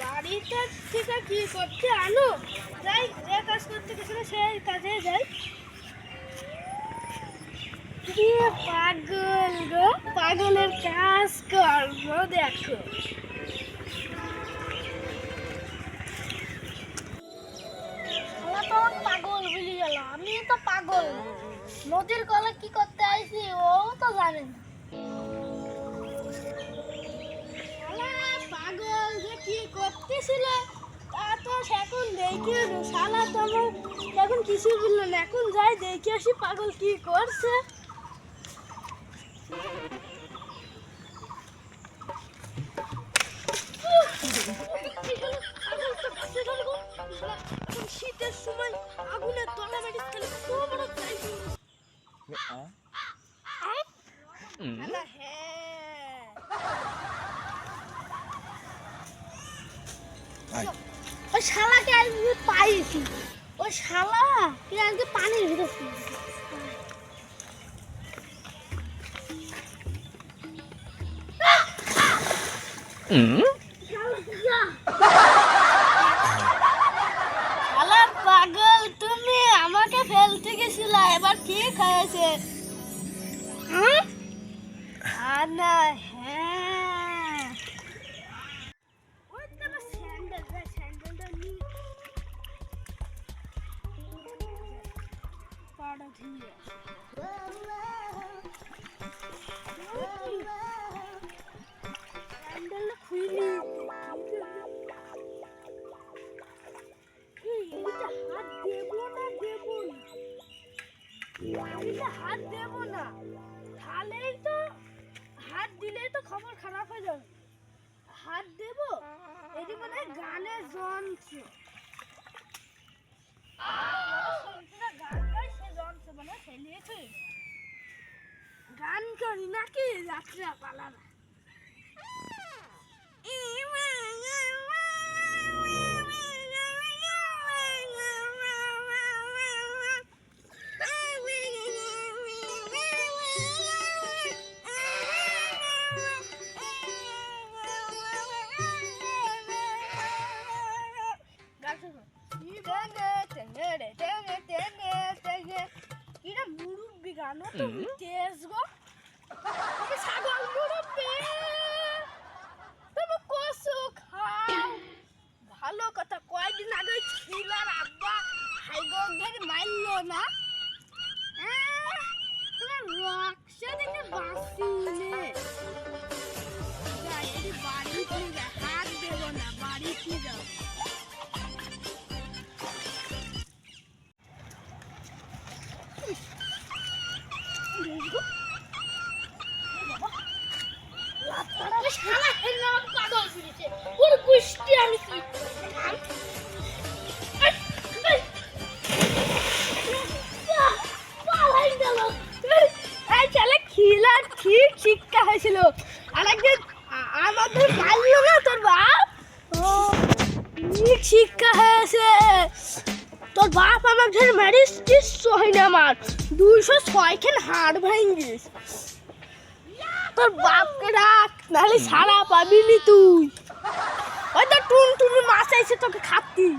বাড়িটা থেকে কি করতে আনো? যাই যে কাজ করতে গেছিল সেই কাজে যাই। পাগল গো পাগলের কাজ করব দেখো। শালা পাগল বলি গেল আমি তো পাগল। নদীর কলে কি করতে আইছি, ও তো জানে না। পাগল যে কি এখন দেখি বলল না, এখন যাই দেখে আসি পাগল করছে। শীতের সময় আগুনের তলা মাটি ওই শালাকে আজকে পাইছি। ওই শালা কে আজকে পানির ভিতর ছিল। শালা পাগল তুমি আমাকে ফেলতে গেছিলা এবার ঠিক হয়েছে আর আনা হাত দেবো না তাহলেই তো হাত দিলেই তো খবর খারাপ হয়ে যাবে হাত দেব এটি মানে গানে সে ফেলিয়েছে গান করি নাকি? রাত্রা পালানা মুরব্বি গান তো তেজ গো আমি ছাগল মুরব্বি। তুমি কসু খাও। ভালো কথা কয়দিন আগে ছিলার আব্বা হাইগো মারলো না? আহ, তোমার রক্সা ঠিক শিক্ষা হয়েছিল? আরেকদিন আ- আমাদের মারলো না তোর বাপ। ঠিক শিক্ষা হয়েছে। তোর বাপ আমার ধরে মারিস, কিচ্ছু হয় না আমার। দুইশো ছয়খান হাড় ভাঙ্গিস তোর বাপকে রাখ, নাহলে সারা পাবিনি তুই। ওই তো টুন টুনি মাছ আইছে, তোকে খাতি